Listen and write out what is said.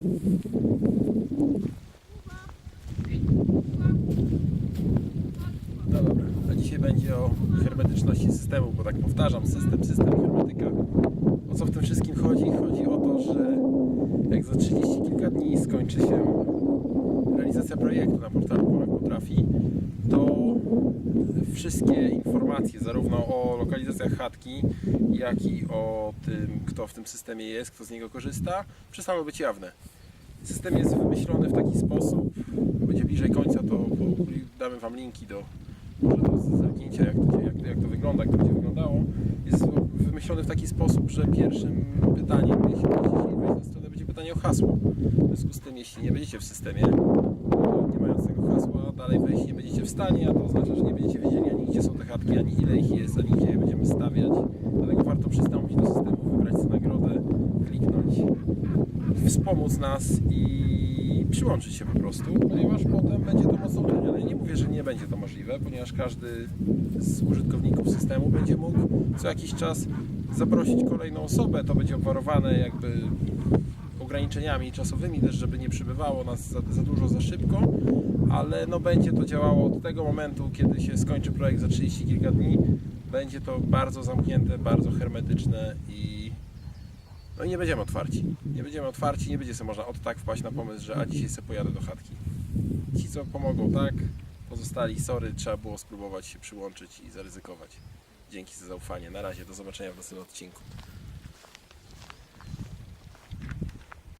No dobra, a dzisiaj będzie o hermetyczności systemu, bo tak powtarzam, system, system, hermetyka. O co w tym wszystkim chodzi? Chodzi o to, że jak za 30 kilka dni skończy się realizacja projektu na portalu Polak Potrafi, wszystkie informacje zarówno o lokalizacjach chatki, jak i o tym, kto w tym systemie jest, kto z niego korzysta, przestaną być jawne. System jest wymyślony w taki sposób, będzie bliżej końca, to damy Wam linki do, może do jak to, jak, jak to wygląda, jak to będzie wyglądało. Jest wymyślony w taki sposób, że pierwszym pytaniem, jeśli wejść na stronę, będzie pytanie o hasło. W związku z tym, jeśli nie będziecie w systemie, nie mając tego hasła, dalej wejść nie będziecie w stanie, a to oznacza, że nie będziecie wiedzieli ani gdzie są te chatki, ani ile ich jest, ani gdzie je będziemy stawiać. Dlatego warto przystąpić do systemu, wybrać sobie nagrodę, kliknąć, wspomóc nas i przyłączyć się po prostu, ponieważ potem będzie to mocno utrudnione. Nie mówię, że nie będzie to możliwe, ponieważ każdy z użytkowników systemu będzie mógł co jakiś czas zaprosić kolejną osobę. To będzie obwarowane jakby ograniczeniami czasowymi też, żeby nie przybywało nas za, za dużo, za szybko, ale no będzie to działało od tego momentu, kiedy się skończy projekt za 30 kilka dni. Będzie to bardzo zamknięte, bardzo hermetyczne i no nie będziemy otwarci. Nie będziemy otwarci, nie będzie sobie można od tak wpaść na pomysł, że a dzisiaj sobie pojadę do chatki. Ci co pomogą tak, pozostali sorry, trzeba było spróbować się przyłączyć i zaryzykować. Dzięki za zaufanie. Na razie, do zobaczenia w następnym odcinku.